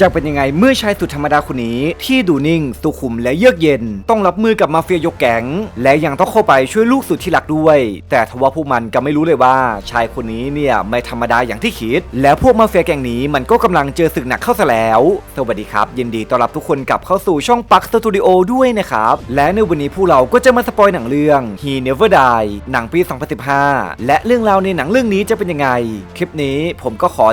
จะเป็นยังไงเมื่อชายสุดธรรมดาคนนี้ ที่ดูนิ่ง สุขุมและเยือกเย็น ต้องรับมือกับมาเฟียยกแก๊งและยังต้องเข้าไปช่วยลูกสุดที่รักด้วย แต่ทว่าพวกมันก็ไม่รู้เลยว่า ชายคนนี้เนี่ยไม่ธรรมดาอย่างที่คิด และพวกมาเฟียแก๊งนี้มันก็กำลังเจอศึกหนักเข้าซะแล้ว สวัสดีครับ ยินดีต้อนรับทุกคนกลับเข้าสู่ช่องปักสตูดิโอด้วยนะครับและในวันนี้พวกเราก็จะมาสปอยหนังเรื่อง He Never Die หนังปี 2015 และเรื่องราวในหนังเรื่องนี้จะเป็นยังไง คลิปนี้ผมก็ขอ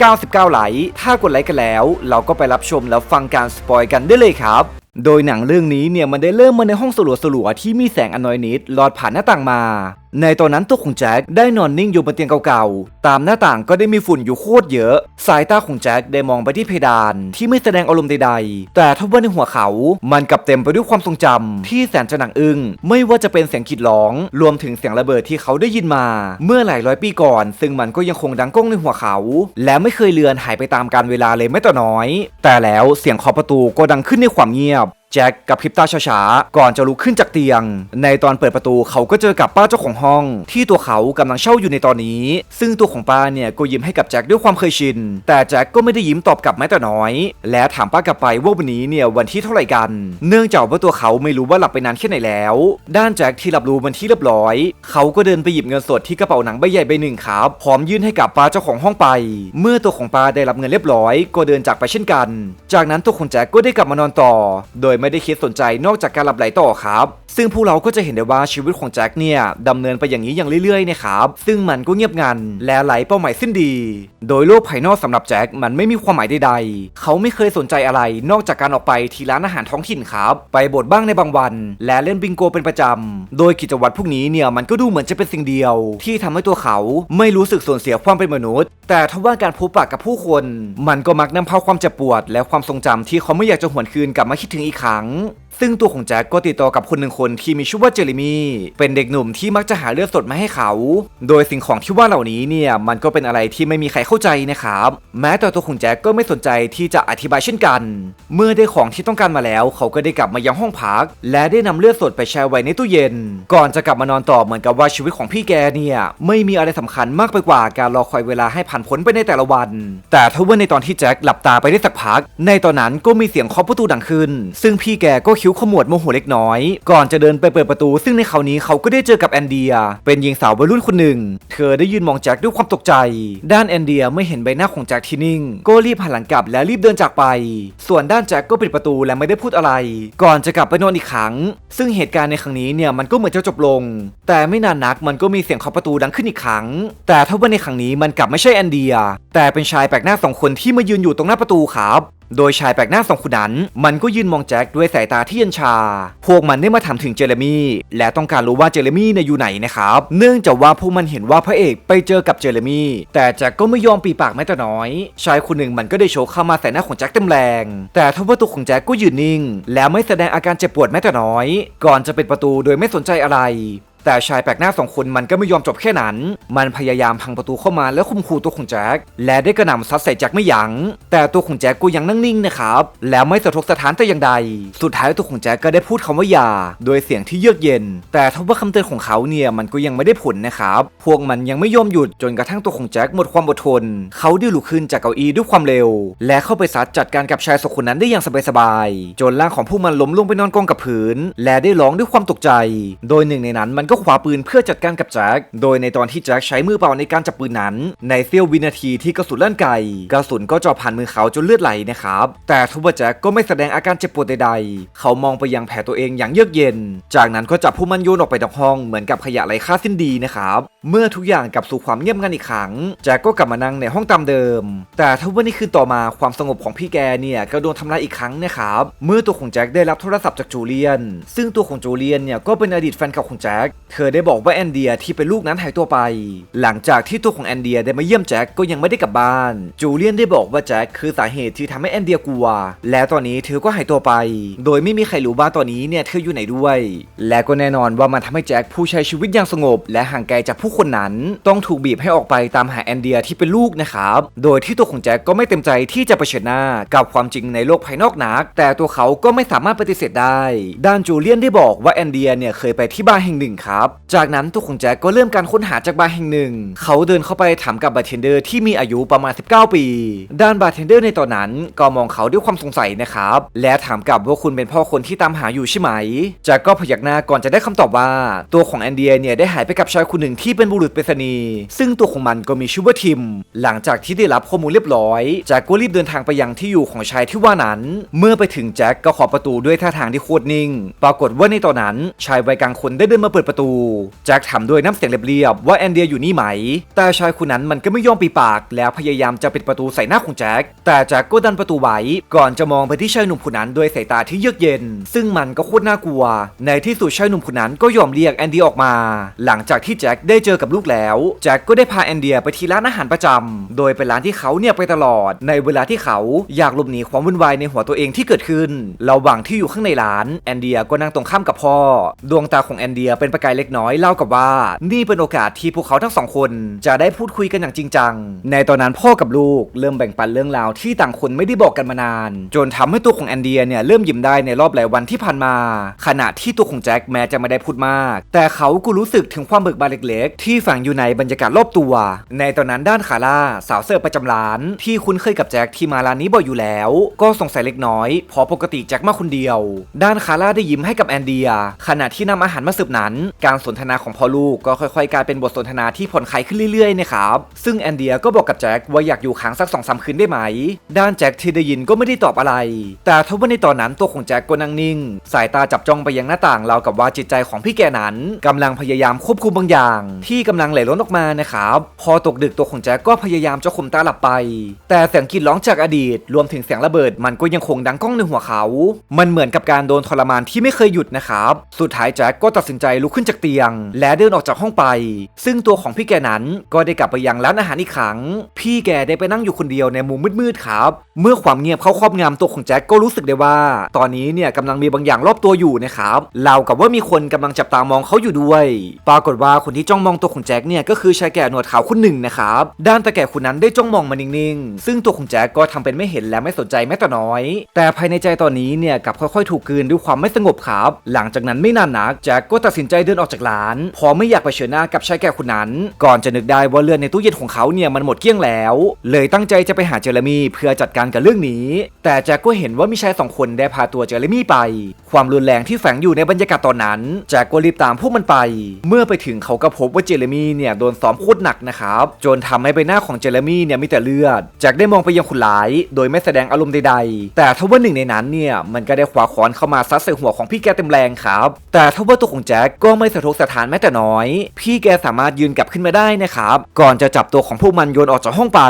199 ไลค์ถ้ากดไลค์กันแล้วเราก็ไปรับชมแล้วฟังการสปอยกันได้เลยครับ โดยหนังเรื่องนี้เนี่ยมันได้เริ่มมาในห้องสลัวๆที่มีแสงอนอยนิดลอดผ่านหน้าต่างมา ในตอนนั้นตัวของแจ็คได้นอนนิ่งอยู่บนเตียงเก่าๆ ตามหน้าต่างก็ได้มีฝุ่นอยู่โคตรเยอะ สายตาของแจ็คได้มองไปที่เพดาน ที่ไม่แสดงอารมณ์ใดๆ แต่ทว่าในหัวเขา มันกลับเต็มไปด้วยความทรงจำที่แสนจะหนักอึ้ง ไม่ว่าจะเป็นเสียงขีดร้อง รวมถึงเสียงระเบิดที่เขาได้ยินมา เมื่อหลายร้อยปีก่อน ซึ่งมันก็ยังคงดังก้องในหัวเขา และไม่เคยเลือนหายไปตามกาลเวลาเลยแม้แต่น้อย แต่แล้วเสียงเคาะประตูก็ดังขึ้นในความเงียบ จ็คกับพริบตาช้าๆ ก่อนจะลุกขึ้นจากเตียง ในตอนเปิดประตูเขาก็เจอกับป้าเจ้าของห้อง ที่ตัวเขากำลังเช่าอยู่ในตอนนี้ ซึ่งตัวของป้าเนี่ยก็ยิ้มให้กับแจ็คด้วยความเคยชิน แต่แจ็คก็ไม่ได้ยิ้มตอบกลับแม้แต่น้อย และถามป้ากลับไปว่าวันนี้เนี่ยวันที่เท่าไหร่กัน เนื่องจากว่าตัวเขาไม่รู้ว่าหลับไปนานแค่ไหนแล้ว ด้านแจ็คที่รับรู้มันที่เรียบร้อย เขาก็เดินไปหยิบเงินสดที่กระเป๋าหนังใบใหญ่ใบหนึ่งครับพร้อมยื่นให้กับป้าเจ้าของห้องไป เมื่อตัวของป้าได้รับเงินเรียบร้อย ก็เดินจากไปเช่นกัน จากนั้นตัวของแจ็คก็ได้กลับมานอนต่อ โดยไม่ได้คิดสนใจนอกจากการหลับไหลต่อครับ ซึ่งพวกเราก็จะเห็นได้ว่าชีวิตของแจ็คเนี่ยดำเนินไปอย่างนี้อย่างเรื่อยๆนะครับซึ่งมันก็เงียบงันและไหลเป้าหมายสิ้นดี โดยโลกภายนอกสำหรับแจ็คมันไม่มีความหมายใดๆ เขาไม่เคยสนใจอะไร นอกจากการออกไปที่ร้านอาหารท้องถิ่นครับ ไปบดบ้างในบางวัน และเล่นบิงโกเป็นประจำโดยกิจวัตรพวกนี้เนี่ยมันก็ดูเหมือนจะเป็นสิ่งเดียว ที่ทำให้ตัวเขาไม่รู้สึกสูญเสียความเป็นมนุษย์ แต่ทว่าการพบปะกับผู้คน มันก็มักนำพาความเจ็บปวด และความทรงจำที่เขาไม่อยากจะหวนคืนกลับมาคิดถึงอีกครั้งลัง ซึ่งตัวของแจ็คก็ติดต่อกับคนหนึ่งคนที่มีชื่อว่าเจอร์มี่เป็นเด็กหนุ่มที่มักจะหาเลือดสดมาให้เขา โดยสิ่งของที่ว่าเหล่านี้เนี่ยมันก็เป็นอะไรที่ไม่มีใครเข้าใจนะครับแม้แต่ตัวของแจ็คก็ไม่สนใจที่จะอธิบายเช่นกัน เมื่อได้ของที่ต้องการมาแล้ว เขาก็ได้กลับมายังห้องพัก และได้นำเลือดสดไปแช่ไว้ในตู้เย็น ก่อนจะกลับมานอนต่อเหมือนกับว่าชีวิตของพี่แกเนี่ยไม่มีอะไรสำคัญมากไปกว่าการรอคอยเวลาให้ผ่านพ้นไปในแต่ละวัน แต่ถ้าว่าในตอนที่แจ็คหลับตาไปได้สักพัก ในตอนนั้นก็มีเสียงเคาะประตูดังขึ้น ซึ่งพี่แกก็คิ้วขมวดโมโหเล็กน้อย ก่อนจะเดินไปเปิดประตู ซึ่งในคราวนี้เขาก็ได้เจอกับแอนเดีย เป็นหญิงสาววัยรุ่นคนหนึ่ง เธอได้ยืนมองแจ็คด้วยความตกใจ ด้านแอนเดียไม่เห็นใบหน้าของแจ็คที่นิ่ง ก็รีบหันหลังกลับและรีบเดินจากไป ส่วนด้านแจ็คก็ปิดประตูและไม่ได้พูดอะไร ก่อนจะกลับไปนอนอีกครั้ง ซึ่งเหตุการณ์ในครั้งนี้เนี่ยมันก็เหมือนจะจบลง แต่ไม่นานนักมันก็มีเสียงเคาะประตูดังขึ้นอีกครั้ง แต่ถ้าว่าในครั้งนี้มันกลับไม่ใช่แอนเดีย แต่เป็นชายแปลกหน้าสองคนที่มายืนอยู่ตรงหน้าประตูครับ โดยชายแปลกหน้าสองคนนั้น มันก็ยืนมองแจ็คด้วยสายตาที่เย็นชา พวกมันได้มาถามถึงเจเรมี่และต้องการรู้ว่าเจเรมี่เนี่ยอยู่ไหนนะครับ เนื่องจากว่าพวกมันเห็นว่าพระเอกไปเจอกับเจเรมี่แต่แจ็คก็ไม่ยอมปีปากแม้แต่น้อย ชายคนหนึ่งมันก็ได้โชว์เข้ามาใส่หน้าของแจ็คเต็มแรง แต่ทว่าตัวของแจ็คก็ยืนนิ่ง และไม่แสดงอาการเจ็บปวดแม้แต่น้อย ก่อนจะปิดประตูโดยไม่สนใจอะไร แต่ชายแปลกหน้าสองคนมันก็ไม่ยอมจบแค่นั้น มันพยายามพังประตูเข้ามาแล้วคุมขู่ตัวของแจ็คและได้กระหน่ำซัดใส่แจ็คไม่ยัง้งแต่ตัวของแจ็คก็ยังนั่งนิ่งนะครับแล้วไม่สะทกสะท้านแต่อย่างใด สุดท้ายตัวของแจ็คก็ได้พูดคำว่าอย่าโดยเสียงที่เยือกเย็น แต่ทว่าคำเตือนของเขาเนี่ยมันก็ยังไม่ได้ผลนะครับพวกมันยังไม่ยอมหยุดจนกระทั่งตัวของแจ็คหมดความอดทน เขาได้ลุกขึ้นจากเก้าอี้ด้วยความเร็ว และเข้าไปซัดจัดการกับชายสองคนนั้นได้อย่างสบายๆจนร่างของพวกมันล้มลงไปนอนกองกับพื้น และได้ร้องด้วยความตกใจ โดยหนึ่งในนั้นมันก็็คว้าปืนเพื่อจัดการกับแจ็ค โดยในตอนที่แจ็คใช้มือเปล่าในการจับปืนนั้น ในเสี้ยววินาทีที่กระสุนลั่นไกกระสุนก็เจาะผ่านมือเขาจนเลือดไหลนะครับ แต่ทว่าแจ็คก็ไม่แสดงอาการเจ็บปวดใดๆ เขามองไปยังแผลตัวเองอย่างเยือกเย็น จากนั้นก็จับผู้มันโยนออกไปนอกห้องเหมือนกับขยะไร้ค่าสิ้นดีนะครับ เมื่อทุกอย่างกลับสู่ความเงียบงันอีกครั้ง แจ็คก็กลับมานั่งในห้องตามเดิม แต่ทว่านี่คือต่อมาความสงบของพี่แกเนี่ยก็โดนทำลายอีกครั้งนะครับ เมื่อตัวของแจ็คได้รับโทรศัพท์จากจูเลียน ซึ่งตัวของจูเลียนเนี่ยก็เป็นอดีตแฟนเก่าของแจ็ค เธอได้บอกว่าแอนเดียที่เป็นลูกนั้นหายตัวไป หลังจากที่ตัวของแอนเดียได้มาเยี่ยมแจ็คก็ยังไม่ได้กลับบ้าน จูเลียนได้บอกว่าแจ็คคือสาเหตุที่ทำให้แอนเดียกลัว และตอนนี้เธอก็หายตัวไป โดยไม่มีใครรู้ว่าตอนนี้เนี่ยเธออยู่ไหนด้วย และก็แน่นอนว่ามันทำให้แจ็คผู้ใช้ชีวิตอย่างสงบ และห่างไกลจากผู้คนนั้น ต้องถูกบีบให้ออกไปตามหาแอนเดียที่เป็นลูกนะครับ โดยที่ตัวของแจ็คก็ไม่เต็มใจที่จะเผชิญหน้ากับความจริงในโลกภายนอกนัก แต่ตัวเขาก็ไม่สามารถปฏิเสธได้ ด้านจูเลียนได้บอกว่าแอนเดียเนี่ยเคยไปที่บ้านแห่งหนึ่งครับจากนั้นตัวของแจ็คก็เริ่มการค้นหาจากบาร์แห่งหนึ่ง เขาเดินเข้าไปถามกับบาร์เทนเดอร์ที่มีอายุประมาณ 19 ปี ด้านบาร์เทนเดอร์ในตอนนั้นก็มองเขาด้วยความสงสัยนะครับ และถามกลับว่าคุณเป็นพ่อคนที่ตามหาอยู่ใช่ไหม แจ็คก็พยักหน้าก่อนจะได้คำตอบว่า ตัวของแอนเดียเนี่ยได้หายไปกับชายคนหนึ่งที่เป็นบุรุษไปรษณีย์ซึ่งตัวของมันก็มีชื่อว่าทิม หลังจากที่ได้รับข้อมูลเรียบร้อยแจ็คก็รีบเดินทางไปยังที่อยู่ของชายที่ว่านั้น เมื่อไปถึงแจ็คก็ขอประตูด้วยท่าทางที่โคตรนิ่ง ปรากฏว่าในตอนนั้นชายวัยกลางคนได้เดินมาเปิดประตูแจ็คถามด้วยน้ำเสียงเรียบๆว่าแอนเดียอยู่นี่ไหม แต่ชายคนนั้นมันก็ไม่ยอมปีปาก แล้วพยายามจะปิดประตูใส่หน้าของแจ็คแต่แจ็คก็ดันประตูไว้ก่อนจะมองไปที่ชายหนุ่มคนนั้นด้วยสายตาที่เยือกเย็น ซึ่งมันก็โคตรน่ากลัว ในที่สุดชายหนุ่มคนนั้นก็ยอมเรียกแอนเดียออกมา หลังจากที่แจ็คได้เจอกับลูกแล้วแจ็คก็ได้พาแอนเดียไปที่ร้านอาหารประจำโดยเป็นร้านที่เขาเนี่ยไปตลอด ในเวลาที่เขาอยากหลบหนีความวุ่นวายในหัวตัวเองที่เกิดขึ้นระหว่างที่อยู่ข้างในร้านแอนเดียก็นั่งตรงข้ามกับพ่อ ดวงตาของแอนเดียเป็นประกายเล็กน้อยเล่ากับว่า นี่เป็นโอกาสที่พวกเขาทั้งสองคน จะได้พูดคุยกันอย่างจริงจัง ในตอนนั้นพ่อกับลูกเริ่มแบ่งปันเรื่องราวที่ต่างคนไม่ได้บอกกันมานาน จนทำให้ตัวของแอนเดียเนี่ยเริ่มยิ้มได้ในรอบหลายวันที่ผ่านมา ขณะที่ตัวของแจ็คแม้จะไม่ได้พูดมาก แต่เขาก็รู้สึกถึงความเบิกบานเล็กๆ ที่ฝังอยู่ในบรรยากาศรอบตัว ในตอนนั้นด้านคาร่าสาวเสิร์ฟประจำร้าน ที่คุ้นเคยกับแจ็คที่มาร้านนี้บ่อยอยู่แล้ว ก็สงสัยเล็กน้อยเพราะปกติแจ็คมาคนเดียว ด้านคาร่าได้ยิ้มให้กับแอนเดีย ขณะที่นำอาหารมาเสิร์ฟนั้นการสนทนาของพ่อลูกก็ค่อยๆ กลายเป็นบทสนทนาที่ผ่อนคลายขึ้นเรื่อยๆนะครับซึ่งแอนเดียก็บอกกับแจ็คว่าอยากอยู่ค้างสักสองสามคืนได้ไหม ด้านแจ็คที่ได้ยินก็ไม่ได้ตอบอะไร แต่ทว่าในตอนนั้นตัวของแจ็คก็นั่งนิ่ง สายตาจับจ้องไปยังหน้าต่างราวกับว่าจิตใจของพี่แกนั้นกำลังพยายามควบคุมบางอย่าง ที่กำลังไหลล้นออกมานะครับพอตกดึกตัวของแจ็คก็พยายามจะข่มตาหลับไป แต่เสียงกรีดร้องจากอดีต รวมถึงเสียงระเบิดมันก็ยังคงดังก้องในหัวเขา มันเหมือนกับการโดนทรมานที่ไม่เคยหยุดนะครับสุดท้ายแจ็คก็ตัดสินใจลุกขึ้นจากเตียง และเดินออกจากห้องไป ซึ่งตัวของพี่แกนั้นก็ได้กลับไปยังร้านอาหารอีกครั้ง พี่แกได้ไปนั่งอยู่คนเดียวในมุมมืดๆครับ เมื่อความเงียบเข้าครอบงำตัวของแจ็คก็รู้สึกได้ว่า ตอนนี้เนี่ยกำลังมีบางอย่างรอบตัวอยู่นะครับเรากับว่ามีคนกำลังจับตามองเขาอยู่ด้วย ปรากฏว่าคนที่จ้องมองตัวของแจ็คเนี่ยก็คือชายแก่หนวดขาวคนหนึ่งนะครับด้านตาแก่คนนั้นได้จ้องมองมานิ่งๆ ซึ่งตัวของแจ็คก็ทำเป็นไม่เห็นและไม่สนใจแม้แต่น้อย แต่ภายในใจตอนนี้เนี่ยกลับค่อยๆ ถูกกลืนด้วยความไม่สงบครับหลังจากนั้นไม่นานนักแจ็คก็ตัดสินใจเดินออกจากร้านเพอไม่อยากไปเผชิญหน้ากับชายแก่คนนั้น ก่อนจะนึกได้ว่าเลือดในตู้เย็นของเขาเนี่ยมันหมดเกลี้ยงแล้ว เลยตั้งใจจะไปหาเจอร์มี่เพื่อจัดการกับเรื่องนี้ แต่แจ็คก็เห็นว่ามีชายสองคนได้พาตัวเจอร์มี่ไป ความรุนแรงที่แฝงอยู่ในบรรยากาศตอนนั้นแจ็คก็รีบตามพวกมันไป เมื่อไปถึงเขาก็พบว่าเจอร์มี่เนี่ยโดนซ้อมโคตรหนักนะครับจนทำให้ใบหน้าของเจอร์มี่เนี่ยมีแต่เลือดแจ็คได้มองไปยังคนร้าย โดยไม่แสดงอารมณ์ใดๆ แต่ทว่าหนึ่งในนั้นเนี่ยมันก็ได้ขวาค้อนเข้ามาซัดใส่หัวของพี่แกเต็มแรงครับ แต่ทว่าตัวของแจ็คก็ไม่สะทกสะทานแม้แต่น้อย พี่แกสามารถยืนกลับขึ้นมาได้นะครับ ก่อนจะจับตัวของพวกมันโยนออกจากห้องไป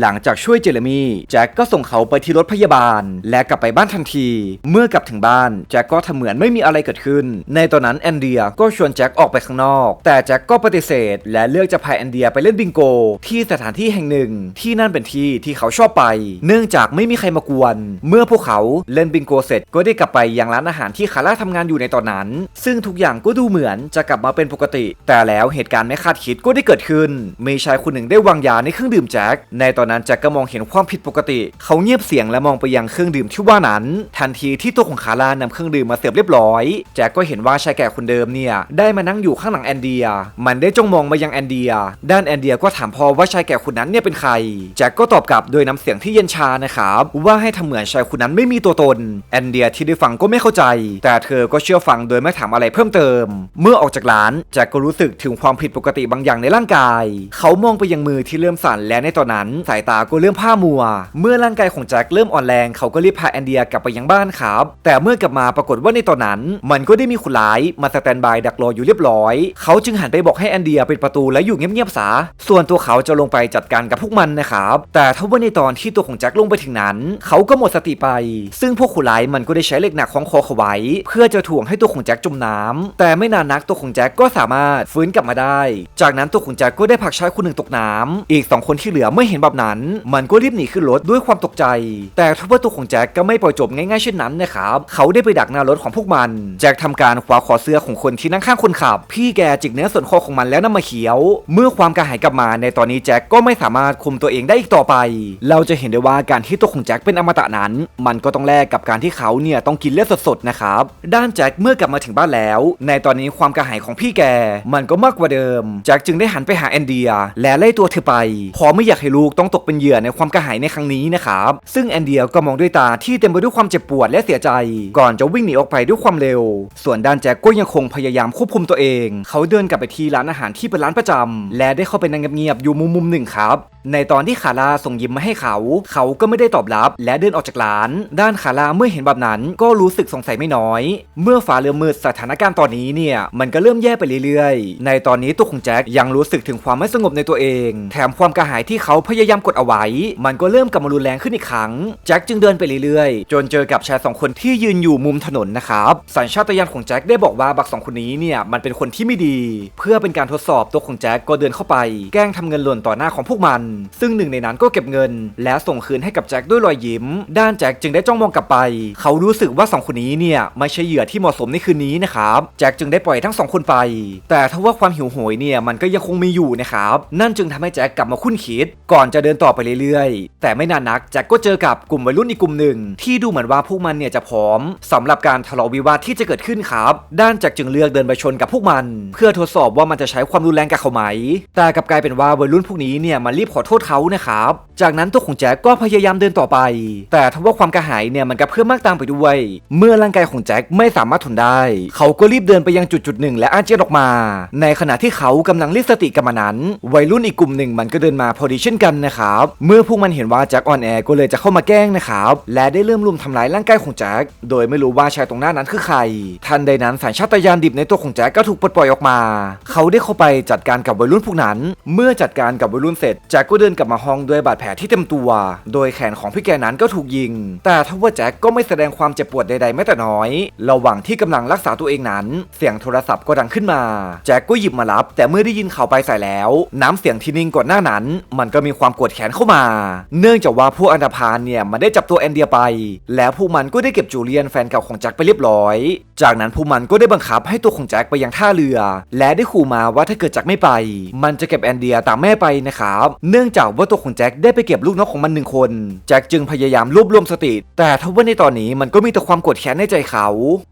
หลังจากช่วยเจอร์มี่แจ็คก็ส่งเขาไปที่รถพยาบาล และกลับไปบ้านทันที เมื่อกลับถึงบ้านแจ็คก็ทำเหมือนไม่มีอะไรเกิดขึ้น ในตอนนั้นแอนเดียก็ชวนแจ็คออกไปข้างนอก แต่แจ็คก็ปฏิเสธ และเลือกจะพาแอนเดียไปเล่นบิงโก ที่สถานที่แห่งหนึ่ง ที่นั่นเป็นที่ที่เขาชอบไป เนื่องจากไม่มีใครมากวน เมื่อพวกเขาเล่นบิงโกเสร็จก็ได้กลับไปยังร้านอาหารที่คาร่าทำงานอยู่ในตอนนั้น ซึ่งทุกอย่างก็ดูเหมือนจะกลับมาเป็นปกติ แต่แล้วเหตุการณ์ไม่คาดคิดก็ได้เกิดขึ้น มีชายคนหนึ่งได้วางยาในเครื่องดื่มแจ็ค ในตอนนั้นแจ็คก็มองเห็นความผิดปกติ เขาเงียบเสียงและมองไปยังเครื่องดื่มที่ว่านั้น ทันทีที่ตัวของคาร่านำเครื่องดื่มมาเสิร์ฟเรียบร้อย แจ็คก็เห็นว่าชายแก่คนเดิมเนี่ยได้มานั่งอยู่ข้างหลังแอนเดีย มันได้จ้องมองมายังแอนเดีย ด้านแอนเดียก็ถามพอว่าชายแก่คนนั้นเนี่ยเป็นใคร แจ็คก็ตอบกลับโดยน้ำเสียงที่เย็นชานะครับว่าให้ทำเหมือนชายคนนั้นไม่มีตัวตน แอนเดียที่ได้ฟังก็ไม่เข้าใจ แต่เธอก็เชื่อฟังโดยไม่ถามอะไรเพิ่มเติม เมื่อื่อออกจากร้านแจ็คก็รู้สึกถึงความผิดปกติบางอย่างในร่างกาย เขามองไปยังมือที่เริ่มสั่นและในตอนนั้น สายตาก็เริ่มผ้ามัว เมื่อร่างกายของแจ็คเริ่มอ่อนแรงเขาก็รีบพาแอนเดียกลับไปยังบ้านครับ แต่เมื่อกลับมาปรากฏว่าในตอนนั้น มันก็ได้มีคนร้ายมาสแตนบายดักรออยู่เรียบร้อย เขาจึงหันไปบอกให้แอนเดียปิดประตูและอยู่เงียบๆซะส่วนตัวเขาจะลงไปจัดการกับพวกมันนะครับ แต่ถ้าว่าในตอนที่ตัวของแจ็คลงไปถึงนั้น เขาก็หมดสติไป ซึ่งพวกคนร้ายมันก็ได้ใช้เหล็กหนักคล้องคอเขาไว้ เพื่อจะถ่วงให้ตัวของแจ็คจมน้ำแต่ไม่นานนักตัวของแจ็คก็สามารถฟื้นกลับมาได้ จากนั้นตัวของแจ็คก็ได้ผลักชายคนหนึ่งตกน้ำอีกสองคนที่เหลือไม่เห็นแบบนั้น มันก็รีบหนีขึ้นรถด้วยความตกใจ แต่ทว่าตัวของแจ็คก็ไม่ปล่อยจบง่ายๆเช่นนั้นนะครับเขาได้ไปดักหน้ารถของพวกมัน แจ็คทำการคว้าคอเสื้อของคนที่นั่งข้างคนขับ พี่แกจิกเนื้อส่วนคอของมันแล้วนำมาเขียว เมื่อความกระหายกลับมาในตอนนี้แจ็คก็ไม่สามารถคุมตัวเองได้อีกต่อไป เราจะเห็นได้ว่าการที่ตัวของแจ็คเป็นอมตะนั้น มันก็ต้องแลกกับการที่เขาเนี่ยต้องกินเลือดสดๆนะครับด้านแจ็คเมื่อกลับมาถึงบ้านแล้ว ในตอนนี้ความกระหายของพี่แก มันก็มากกว่าเดิมแจ็คจึงได้หันไปหาแอนเดีย และไล่ตัวเธอไปเพราะไม่อยากให้ลูกต้องตกเป็นเหยื่อในความกระหายในครั้งนี้นะครับซึ่งแอนเดียก็มองด้วยตาที่เต็มไปด้วยความเจ็บปวดและเสียใจ ก่อนจะวิ่งหนีออกไปด้วยความเร็ว ส่วนด้านแจ็คก็ยังคงพยายามควบคุมตัวเอง เขาเดินกลับไปที่ร้านอาหารที่เป็นร้านประจำและได้เข้าไปนั่งเงียบๆอยู่มุมมุมหนึ่งครับ ในตอนที่คาราส่งยิ้มมาให้เขา เขาก็ไม่ได้ตอบรับ และเดินออกจากร้าน ด้านคาราเมื่อเห็นแบบนั้น ก็รู้สึกสงสัยไม่น้อย เมื่อฟ้าเริ่มมืดสถานการณ์ตอนนี้เนี่ยมันก็เริ่มแย่ไปเรื่อยๆ ในตอนนี้ตัวของแจ็คยังรู้สึกถึงความไม่สงบในตัวเอง แถมความกระหายที่เขาพยายามกดเอาไว้ มันก็เริ่มกลับมารุนแรงขึ้นอีกครั้ง แจ็คจึงเดินไปเรื่อยๆ จนเจอกับชายสองคนที่ยืนอยู่มุมถนนนะครับ สัญชาตญาณของแจ็คได้บอกว่าบักสองคนนี้เนี่ยมันเป็นคนที่ไม่ดี เพื่อเป็นการทดสอบตัวของแจ็คก็เดินเข้าไป แกล้งทำเงินหล่นต่อหน้าของพวกมันซึ่งหนึ่งในนั้นก็เก็บเงิน และส่งคืนให้กับแจ็คด้วยรอยยิ้ม ด้านแจ็คจึงได้จ้องมองกลับไป เขารู้สึกว่าสองคนนี้เนี่ยไม่ใช่เหยื่อที่เหมาะสมในคืนนี้นะครับแจ็คจึงได้ปล่อยทั้งสองคนไป แต่ถ้าว่าความหิวโหยเนี่ยมันก็ยังคงมีอยู่นะครับนั่นจึงทำให้แจ็คกลับมาคุ้นคิด ก่อนจะเดินต่อไปเรื่อยๆ แต่ไม่นานนักแจ็คก็เจอกับกลุ่มวัยรุ่นอีกกลุ่มหนึ่ง ที่ดูเหมือนว่าพวกมันเนี่ยจะพร้อมสำหรับการทะเลาะวิวาทที่จะเกิดขึ้นครับ ด้านแจ็คจึงเลือกเดินไปชนกับพวกมัน เพื่อทดสอบว่ามันจะใช้ความรุนแรงกับเขาไหม แต่กลับกลายเป็นว่าวัยรุ่นพวกนี้เนี่ยมารีบขอโทษเขานะครับ จากนั้นตัวของแจ็คก็พยายามเดินต่อไป แต่ทว่าความกระหายเนี่ยมันกระเพื่อมมากตามไปด้วย เมื่อร่างกายของแจ็คไม่สามารถทนได้ เขาก็รีบเดินไปยังจุดจุดหนึ่งและอาเจียนออกมา ในขณะที่เขากำลังเรียกสติกันมานั้น วัยรุ่นอีกกลุ่มหนึ่งมันก็เดินมาพอดีเช่นกันนะครับ เมื่อพวกมันเห็นว่าแจ็คอ่อนแอก็เลยจะเข้ามาแกล้งนะครับ และได้เริ่มรุมทำร้ายร่างกายของแจ็ค โดยไม่รู้ว่าชายตรงหน้านั้นคือใคร ทันใดนั้นสัญชาตญาณดิบในตัวของแจ็คก็ถูกปลดปล่อยออกมา เขาได้เข้าไปจัดการกับวัยรุ่นพวกนั้น เมื่อจัดการกับวัยรุ่นเสร็จแจ็คก็เดินกลับมาห้องด้วยบาดแผลที่เต็มตัว โดยแขนของพี่แกนั้นก็ถูกยิง แต่ทว่าแจ็คก็ไม่แสดงความเจ็บปวดใดๆแม้แต่น้อย ระหว่างที่กำลังรักษาตัวเองนั้น เสียงโทรศัพท์ก็ดังขึ้นมา แจ็คก็หยิบมารับ แต่เมื่อได้ยินข่าวไปใส่แล้ว น้ำเสียงที่นิ่งก่อนหน้านั้น มันก็มีความกรธแค้นเข้ามา เนื่องจากว่าพวกอันธพาลเนี่ยมันได้จับตัวแอนเดียไป แล้วพวกมันก็ได้เก็บจูเลียนแฟนเก่าของแจ็คไปเรียบร้อย จากนั้นพวกมันก็ได้บังคับให้ตัวของแจ็คไปยังท่าเรือ และได้ขู่มาว่าถ้าเกิดแจ็คไม่ไป มันจะเก็บแอนเดียตามแม่ไปนะครับเนื่องื่องจากว่าตัวของแจ็คได้ไปเก็บลูกนกของมันหนึ่งคน แจ็คจึงพยายามรวบรวมสติ แต่ทว่าในตอนนี้มันก็มีแต่ความโกรธแค้นในใจเขา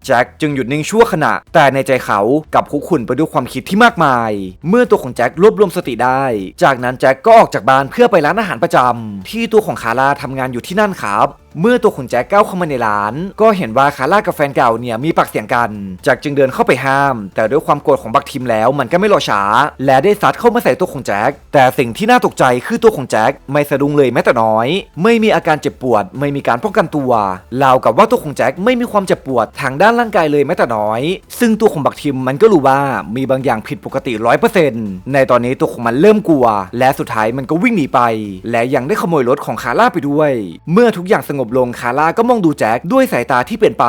แจ็คจึงหยุดนิ่งชั่วขณะ แต่ในใจเขากับคุกคุนไปด้วยความคิดที่มากมาย เมื่อตัวของแจ็ครวบรวมสติได้ จากนั้นแจ็คก็ออกจากบ้านเพื่อไปร้านอาหารประจำที่ตัวของคาร่าทำงานอยู่ที่นั่นครับ เมื่อตัวของแจ็คก้าวเข้ามาในร้าน ก็เห็นว่าคาร่ากับแฟนเก่าเนี่ยมีปากเสียงกัน แจ็คจึงเดินเข้าไปห้าม แต่ด้วยความโกรธของบักทีมแล้วมันก็ไม่รอช้า และได้ซัดเข้ามาใส่ตัวของแจ็คแต่สิ่งที่น่าตกใจคือตัวของแจ็คไม่สะดุ้งเลยแม้แต่น้อย ไม่มีอาการเจ็บปวด ไม่มีการป้องกันตัวราวกับว่าตัวของแจ็คไม่มีความเจ็บปวดทางด้านร่างกายเลยแม้แต่น้อย ซึ่งตัวของบักทีมมันก็รู้ว่ามีบางอย่างผิดปกติร้อยเปอร์เซ็นต์ในตอนนี้ตัวของมันเริ่มกลัว และสุดท้ายมันก็วิ่งหนีไป และยังได้ขโมยรถของคาร่าไปด้วย เมื่อทุกอย่างสงบบลงคาร่าก็มองดูแจ็คด้วยสายตาที่เปลี่ยนไป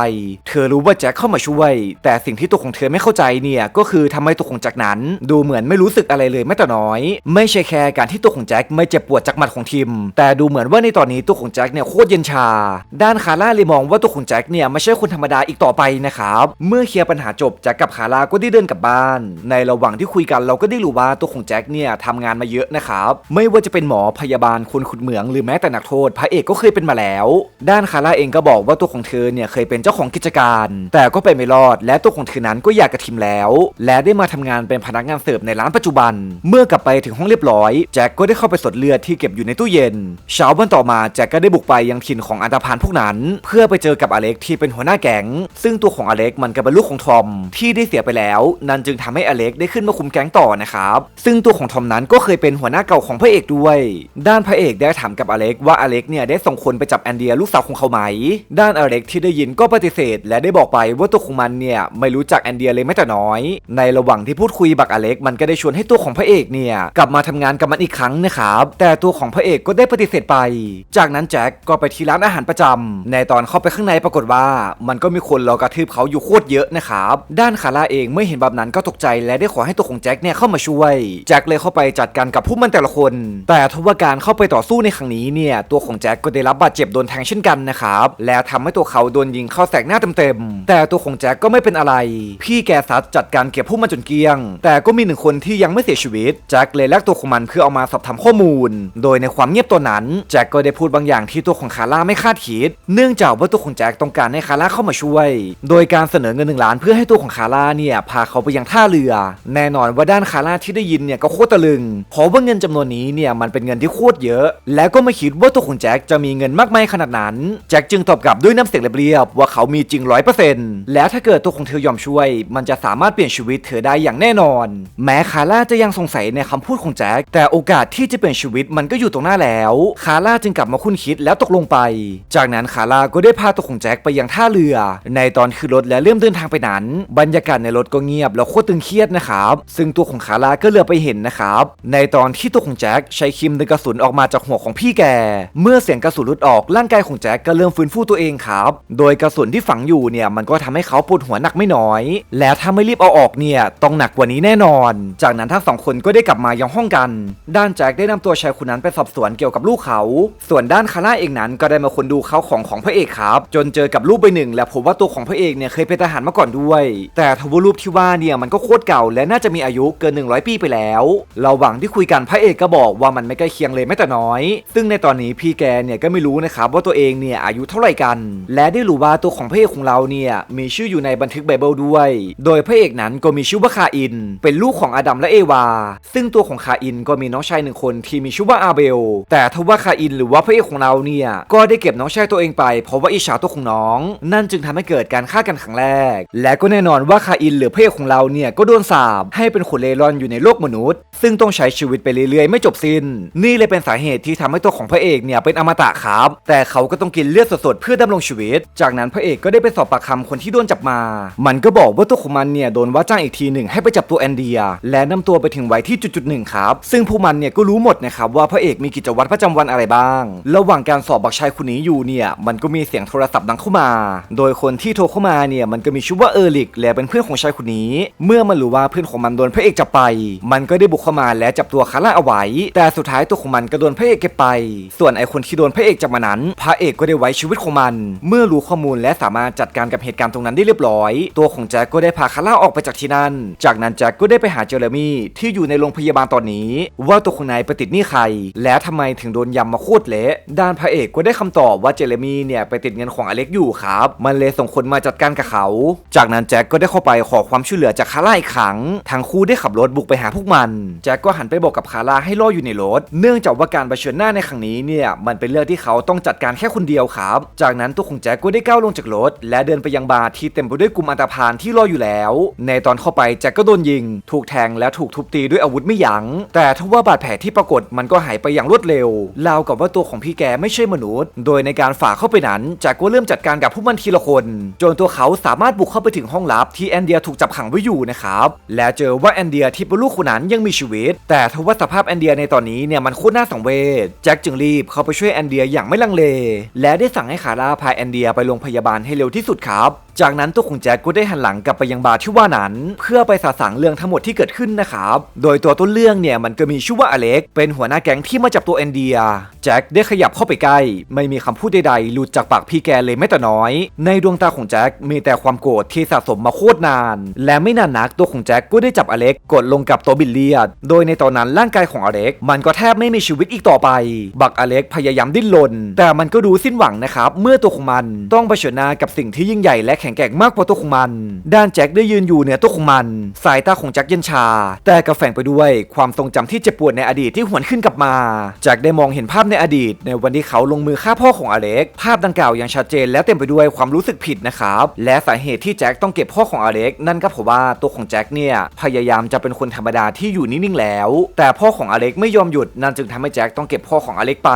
เธอรู้ว่าแจ็คเข้ามาช่วย แต่สิ่งที่ตัวของเธอไม่เข้าใจเนี่ยก็คือทำไมตัวของแจ็คนั้น ดูเหมือนไม่รู้สึกอะไรเลยแม้แต่น้อย ไม่ใช่แค่การที่ตัวของแจ็คไม่เจ็บปวดจากหมัดของทีมแต่ดูเหมือนว่าในตอนนี้ตัวของแจ็คเนี่ยโคตรเย็นชา ด้านคาร่าเลยมองว่าตัวของแจ็คเนี่ยไม่ใช่คนธรรมดาอีกต่อไปนะครับเมื่อเคลียร์ปัญหาจบแจ็คกับคาร่าก็ได้เดินกลับบ้าน ในระหว่างที่คุยกันเราก็ได้รู้ว่าตัวของแจ็คเนี่ยทำงานมาเยอะนะครับไม่ว่าจะเป็นหมอพยาบาลคนขุดเหมืองหรือแม้แต่นักโทษพระเอกก็เคยเป็นมาแล้วด้านคาร่าเองก็บอกว่าตัวของเธอเนี่ยเคยเป็นเจ้าของกิจการ แต่ก็ไปไม่รอด และตัวของเธอนั้นก็อยากกระทิมแล้ว และได้มาทำงานเป็นพนักงานเสิร์ฟในร้านปัจจุบัน เมื่อกลับไปถึงห้องเรียบร้อยแจ็คก็ได้เข้าไปสดเลือดที่เก็บอยู่ในตู้เย็น เช้าวันต่อมาแจ็คก็ได้บุกไปยังถิ่นของอันธพาลพวกนั้น เพื่อไปเจอกับอเล็กที่เป็นหัวหน้าแก๊งซึ่งตัวของอเล็กมันก็เป็นลูกของทอมที่ได้เสียไปแล้ว นั่นจึงทำให้อเล็กได้ขึ้นมาคุมแก๊งต่อนะครับซึ่งตัวของทอมนั้นก็เคยเป็นหัวหน้าเก่าของพระเอกด้วย ด้านพระเอกได้ถามกับอเล็กว่าอเล็กเนี่ยได้ส่งคนไปจับแอนเดียลูกสาวของเขาไหม ด้านอเล็กที่ได้ยินก็ปฏิเสธ และได้บอกไปว่าตัวของมันเนี่ยไม่รู้จักแอนเดียเลยแม้แต่น้อย ในระหว่างที่พูดคุยบักอเล็กมันก็ได้ชวนให้ตัวของพระเอกเนี่ยกลับมาทำงานกับมันอีกครั้งนะครับแต่ตัวของพระเอกก็ได้ปฏิเสธไป จากนั้นแจ็คก็ไปที่ร้านอาหารประจำในตอนเข้าไปข้างในปรากฏว่า มันก็มีคนรอกระทืบเขาอยู่โคตรเยอะนะครับด้านคาร่าเองเมื่อเห็นแบบนั้นก็ตกใจและได้ขอให้ตัวของแจ็คเนี่ยเข้ามาช่วยแจ็คเลยเข้าไปจัดการกับผู้มันแต่ละคน แต่ทว่าการเข้าไปต่อสู้ในครั้งนี้เนี่ยตัวของแจ็คก็ได้รับบาดเจ็บโดนแทงงเช่นกันนะครับแล้วทำให้ตัวเขาโดนยิงเข้าแสกหน้าเต็มๆแต่ตัวของแจ็คก็ไม่เป็นอะไร พี่แกซัดจัดการเก็บพวกมันจนเกลี้ยง แต่ก็มีหนึ่งคนที่ยังไม่เสียชีวิตแจ็คเลยแลกตัวของมันเพื่อเอามาสอบถามข้อมูล โดยในความเงียบตัวนั้นแจ็คก็ได้พูดบางอย่างที่ตัวของคาร่าไม่คาดคิด เนื่องจากว่าตัวของแจ็คต้องการให้คาร่าเข้ามาช่วย โดยการเสนอเงินหนึ่งล้านเพื่อให้ตัวของคาร่าเนี่ยพาเขาไปยังท่าเรือ แน่นอนว่าด้านคาร่าที่ได้ยินเนี่ยก็โคตรตะลึง เพราะว่าเงินจำนวนนี้เนี่ยมันเป็นเงินที่โคตรเยอะ และก็ไม่คิดว่าตัวของแจ็คจะมีเงินมากมายขนาดนั้น แจ็คจึงตอบกลับด้วยน้ำเสียงเรียบๆว่าเขามีจริงร้อยเปอร์เซ็นต์แล้วถ้าเกิดตัวของเธอยอมช่วย มันจะสามารถเปลี่ยนชีวิตเธอได้อย่างแน่นอน แม้คาร่าจะยังสงสัยในคำพูดของแจ็คแต่โอกาสที่จะเปลี่ยนชีวิตมันก็อยู่ตรงหน้าแล้ว คาร่าจึงกลับมาคุ้นคิดแล้วตกลงไป จากนั้นคาร่าก็ได้พาตัวของแจ็คไปยังท่าเรือ ในตอนขึ้นรถและเริ่มเดินทางไปนั้น บรรยากาศในรถก็เงียบแล้วโคตรตึงเครียดนะครับซึ่งตัวของคาร่าก็เหลือไปเห็นนะครับในตอนที่ตัวของแจ็คใช้คิมดึงกระสุนออกมาจากหัวของพี่แก เมื่อเสียงกระสุนหลุดออกร่างกายของแจ็คก็เริ่มฟื้นฟูตัวเองครับ โดยกระสุนที่ฝังอยู่เนี่ยมันก็ทำให้เขาปวดหัวหนักไม่น้อย แล้วถ้าไม่รีบเอาออกเนี่ยต้องหนักกว่านี้แน่นอน จากนั้นทั้งสองคนก็ได้กลับมายังห้องกัน ด้านแจ็คได้นำตัวชายคนนั้นไปสอบสวนเกี่ยวกับลูกเขา ส่วนด้านคาร่าเองนั้นก็ได้มาคนดูเขาของของพระเอกครับ จนเจอกับรูปใบหนึ่ง และพบว่าตัวของพระเอกเนี่ยเคยเป็นทหารมาก่อนด้วย แต่ทว่ารูปที่ว่าเนี่ยมันก็โคตรเก่า และน่าจะมีอายุเกิน 100 ปีไปแล้วระหว่างที่คุยกันพระเอกก็บอกว่ามันไม่ใกล้เคียงเลยแม้แต่น้อย ซึ่งในตอนนี้พี่แกเนี่ยก็ไม่รู้นะครับว่าตัวเองเนี่ยอายุเท่าไหร่กัน และได้รู้ว่าตัวของพระเอกของเราเนี่ยมีชื่ออยู่ในบันทึกไบเบิลด้วย โดยพระเอกนั้นก็มีชื่อว่าคาอิน เป็นลูกของอาดัมและเอวา ซึ่งตัวของคาอินก็มีน้องชายหนึ่งคนที่มีชื่อว่าอาเบล แต่ทว่าคาอินหรือว่าพระเอกของเราเนี่ยก็ได้เก็บน้องชายตัวเองไป เพราะว่าอิจฉาตัวของน้อง นั่นจึงทำให้เกิดการฆ่ากันครั้งแรก และก็แน่นอนว่าคาอินหรือพระเอกของเราเนี่ยก็โดนสาปให้เป็นคนเล่ร่อนอยู่ในโลกมนุษย์ ซึ่งต้องใช้ชีวิตไปเรื่อยๆ ไม่จบสิ้น นี่เลยเป็นสาเหตุที่ทำให้ตัวของพระเอกเนี่ยเป็นอมตะครับ แต่เขาก็ต้องกินเลือดสดๆเพื่อดำรงชีวิต จากนั้นพระเอกก็ได้ไปสอบปากคำคนที่โดนจับมา มันก็บอกว่าตัวของมันเนี่ยโดนว่าจ้างอีกทีหนึ่งให้ไปจับตัวแอนเดีย และนำตัวไปถึงไว้ที่จุดๆหนึ่งครับ ซึ่งผู้มันเนี่ยก็รู้หมดนะครับว่าพระเอกมีกิจวัตรประจำวันอะไรบ้าง ระหว่างการสอบบักชายคนนี้อยู่เนี่ยมันก็มีเสียงโทรศัพท์ดังเข้ามา โดยคนที่โทรเข้ามาเนี่ยมันก็มีชื่อว่าเออริกและเป็นเพื่อนของชายคนนี้ เมื่อมันรู้ว่าเพื่อนของมันโดนพระเอกจับไป มันก็ได้บุกเข้ามาและจับตัวคาร่าเอาไว้ แต่สุดท้ายตัวของมันก็โดนพระเอกเก็บไป ส่วนไอคนที่โดนพระเอกจับมานั้นพระเอกก็ได้ไว้ชีวิตของมัน เมื่อรู้ข้อมูลและสามารถจัดการกับเหตุการณ์ตรงนั้นได้เรียบร้อย ตัวของแจ็คก็ได้พาคาร่าออกไปจากที่นั่น จากนั้นแจ็คก็ได้ไปหาเจอร์มี่ที่อยู่ในโรงพยาบาลตอนนี้ ว่าตัวของนายไปติดหนี้ใคร และทำไมถึงโดนยำมาโคตรเละด้านพระเอกก็ได้คำตอบว่าเจเรมี่เนี่ยไปติดเงินของอเล็กอยู่ครับ มันเลยส่งคนมาจัดการกับเขา จากนั้นแจ็คก็ได้เข้าไปขอความช่วยเหลือจากคาร่าอีกครั้งทั้งคู่ได้ขับรถบุกไปหาพวกมัน แจ็คก็หันไปบอกกับคาร่าให้รออยู่ในรถ เนื่องจากว่าการเผชิญหน้าในครั้งนี้เนี่ยมันเป็นเรื่องที่เขาต้องจัดการแค่คนเดียวครับ จากนั้นตัวของแจ็คก็ได้ก้าวลงจากรถ และเดินไปยังบาร์ที่เต็มไปด้วยกลุ่มอันตรพานที่รออยู่แล้ว ในตอนเข้าไปแจ็คก็โดนยิง ถูกแทงและถูกทุบตีด้วยอาวุธไม่ยัง้ง แต่ทว่าบาดแผลที่ปรากฏมันก็หายไปอย่างรวดเร็วราวกับว่าตัวของพี่แกไม่ใช่มนุษย์ โดยในการฝ่าเข้าไปนั้นแจ็คก็เริ่มจัดการกับผู้มันทีละคน จนตัวเขาสามารถบุกเข้าไปถึงห้องลับที่แอนเดียถูกจับขังไว้อยู่นะครับและเจอว่าแอนเดียที่เป็นลูกคนนั้นยังมีชีวิต แต่ทว่าสภาพแอนเดียในตอนนี้เนี่ยมันโคตรน่าสังเวชแจ็คจึงรีบเข้าไปช่วยแอนเดียอย่างไม่ลังเลและได้สั่งให้คาร่าพาแอนเดียไปโรงพยาบาลให้เร็วที่สุดครับ จากนั้นตัวของแจ็คก็ได้หันหลังกลับไปยังบาร์ที่ว่านั้น เพื่อไปสาสางเรื่องทั้งหมดที่เกิดขึ้นนะครับ โดยตัวต้นเรื่องเนี่ยมันก็มีชื่อว่าอเล็กเป็นหัวหน้าแก๊งที่มาจับตัวแอนเดียจ็คได้ขยับเข้าไปใกล้ ไม่มีคำพูดใดๆหลุดจากปากพี่แกเลยแม้แต่น้อย ในดวงตาของแจ็คมีแต่ความโกรธที่สะสมมาโคตรนาน และไม่นานนักตัวของแจ็คก็ได้จับอเล็กกดลงกับโตบิลเลียด โดยในตอนนั้นร่างกายของอเล็ก มันก็แทบไม่มีชีวิตอีกต่อไป บักอเล็กพยายามดิ้นรนแต่มันก็ดูสิ้นหวังนะครับเมื่อตัวของมันต้องเผชิญหน้ากับสิ่งที่ยิ่งใหญ่และแข็งแกร่งมากกว่าตัวของมัน ด้านแจ็คได้ยืนอยู่เหนือตัวของมัน สายตาของแจ็คเย็นชา แต่กระแฝงไปด้วยความทรงจำที่เจ็บปวดในอดีตที่หวนขึ้นกลับมาแจ็คได้มองเห็นภาพในอดีต ในวันที่เขาลงมือฆ่าพ่อของอเล็ก ภาพดังกล่าวอย่างชัดเจนและเต็มไปด้วยความรู้สึกผิดนะครับ และสาเหตุที่แจ็คต้องเก็บพ่อของอเล็ก นั่นก็เพราะว่าตัวของแจ็คเนี่ยพยายามจะเป็นคนธรรมดาที่อยู่นิ่งๆแล้ว แต่พ่อของอเล็กไม่ยอมหยุดนั่นจึงทำให้แจ็คต้องเก็บพ่อของอเล็กไป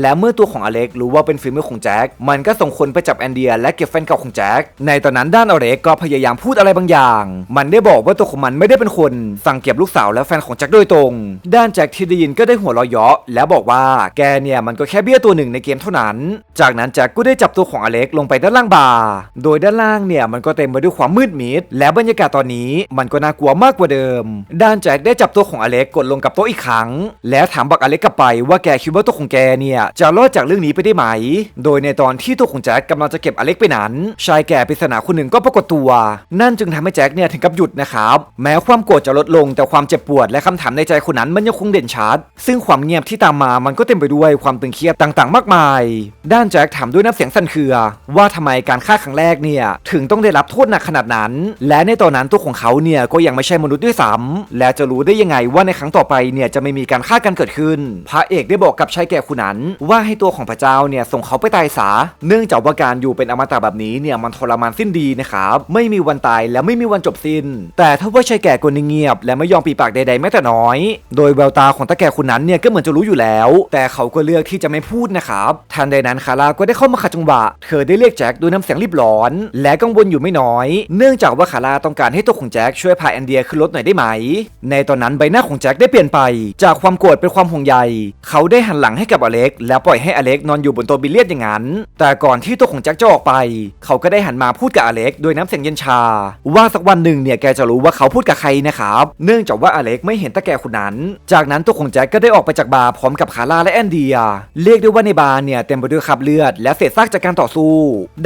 และเมื่อตัวของอเล็กรู้ว่าเป็นฝีมือของแจ็คมันก็ส่งคนไปจับแอนเดีย และเก็บแฟนเก่าของแจ็คในตอนนั้นด้านอเล็กก็พยายามพูดอะไรบางอย่าง มันได้บอกว่าตัวของมันไม่ได้เป็นคน สั่งเก็บลูกสาวและแฟนของแจ็คโดยตรง ด้านแจ็คที่ได้ยินก็ได้หัวเราะเยาะแล้วบอกว่าแกเนี่ยมันก็แค่เบี้ยตัวหนึ่งในเกมเท่านั้น จากนั้นแจ็คก็ได้จับตัวของอเล็กลงไปด้านล่างบาร์ โดยด้านล่างเนี่ยมันก็เต็มไปด้วยความมืดมิด และบรรยากาศตอนนี้มันก็น่ากลัวมากกว่าเดิม ด้านแจ็คได้จับตัวของอเล็กกดลงกับโต๊ะอีกครั้ง แล้วถามบักอเล็กกลับไปว่าแกคิดว่าตัวของแกเนี่ยจะรอดจากเรื่องนี้ไปได้ไหม โดยในตอนที่ตัวของแจ็คกำลังจะเก็บอเล็กไปนั้น ชายแก่ปริศนาคนหนึ่งก็ปรากฏตัว นั่นจึงทำให้แจ็คเนี่ยถึงกับหยุดนะครับ แม้ความโกรธจะลดลงแต่ความเจ็บปวดและคำถามในใจคนนั้นมันยังคงเด่นชัด ซึ่งความเงียบที่ตามมามันก็เต็มไปด้วยความตึงเครียดต่างๆ มากมาย ด้านแจ็คถามด้วยน้ำเสียงสั่นเครือ ว่าทำไมการฆ่าครั้งแรกเนี่ยถึงต้องได้รับโทษหนักขนาดนั้น และในตอนนั้นตัวของเขาเนี่ยก็ยังไม่ใช่มนุษย์ด้วยซ้ำและจะรู้ได้ยังไงว่าในครั้งต่อไปเนี่ยจะไม่มีการฆ่ากันเกิดขึ้น พระเอกได้บอกกับชายแก่คนนั้น ว่าให้ตัวของพระเจ้าเนี่ยส่งเขาไปตายซะเนื่องจากว่าการอยู่เป็นอมตะแบบนี้เนี่ยมันทรมานสิ้นดีนะครับไม่มีวันตายและไม่มีวันจบสิ้น แต่ถ้าว่าชายแก่คนนี้เงียบ และไม่ยอมปีปากใดๆแม้แต่น้อย โดยแววตาของตาแก่คนนั้นเนี่ยก็เหมือนจะรู้อยู่แล้ว แต่เขาก็เลือกที่จะไม่พูดนะครับทันใดนั้นคาร่าก็ได้เข้ามาขัดจังหวะ เธอได้เรียกแจ็คด้วยน้ำเสียงรีบร้อน และกังวลอยู่ไม่น้อย เนื่องจากว่าคาร่าต้องการให้ตัวของแจ็คช่วยพาแอนเดียขึ้นรถหน่อยได้ไหม ในตอนนั้นใบหน้าของแจ็คได้เปลี่ยนไป จากความโกรธเป็นความห่วงใย เขาได้หันหลังให้กับอเล็ก แล้วปล่อยให้อเล็กนอนอยู่บนโต๊ะบิลเลียดอย่างนั้น แต่ก่อนที่ตัวของแจ็คจะออกไป เขาก็ได้หันมาพูดกับอเล็กโดยน้ำเสียงเย็นชา ว่าสักวันหนึ่งเนี่ยแกจะรู้ว่าเขาพูดกับใครนะครับ เนื่องจากว่าอเล็กไม่เห็นตาแกคนนั้น จากนั้นตัวของแจ็คก็ได้ออกไปจากบาร์พร้อมกับคาร่าและแอนเดียเรียกได้ว่าในบาร์เนี่ยเต็มไปด้วยคราบเลือด และเศษซากจากการต่อสู้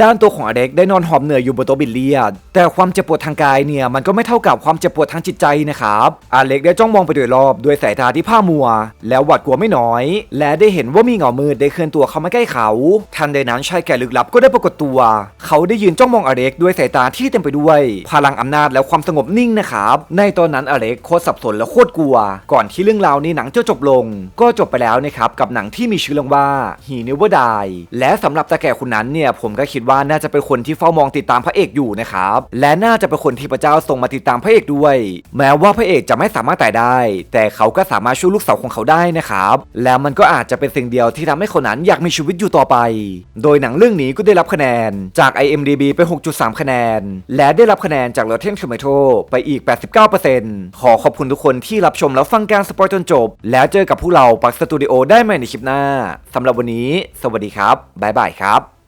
ด้านตัวของอเล็กได้นอนหอมเหนื่อยอยู่บนโต๊ะบิลเลียด แต่ความเจ็บปวดทางกายเนี่ยมันก็ไม่เท่ากับความเจ็บปวดทางจิตใจนะครับอเล็กได้จ้องมองไปโดยรอบด้วยสายตาที่ผ้ามัว แล้วหวาดกลัวไม่น้อย และได้เห็นว่ามีเงามืดได้เคลื่อนตัวเข้ามาใกล้เขา ทันใดนั้นชายแก่ลึกลับก็ได้ปรากฏตัว เขาได้ยืนจ้องมองอเล็กด้วยสายตาที่เต็มไปด้วย พลังอำนาจและความสงบนิ่งนะครับในตอนนั้นอเล็กโคตรสับสนและโคตรกลัว ก่อนที่เรื่องราวในหนังจะจบลง ก็จบไปแล้วนะครับกับหนังที่มีชื่อเรื่องว่า He Never Die และสำหรับตาแก่คนนั้นเนี่ยผมก็คิดว่าน่าจะเป็นคนที่เฝ้ามองติดตามพระเอกอยู่นะครับ และน่าจะเป็นคนที่พระเจ้าส่งมาติดตามพระเอกด้วย แม้ว่าพระเอกจะไม่สามารถตายได้ แต่เขาก็สามารถช่วยลูกสาวของเขาได้นะครับ แล้วมันก็อาจจะเป็นสิ่งเดียวที่ทำให้คนนั้นอยากมีชีวิตอยู่ต่อไป โดยหนังเรื่องนี้ก็ได้รับคะแนนจาก IMDB ไป 6.3 คะแนน และได้รับคะแนนจาก Rotten Tomato ไปอีก 89%ขอขอบคุณทุกคนที่รับชมแล้วฟังการสปอยจนจบ แล้วเจอกับพวกเราปักสตูดิโอได้ใหม่ในคลิปหน้าสำหรับวันนี้ สวัสดีครับ บ๊ายบายครับ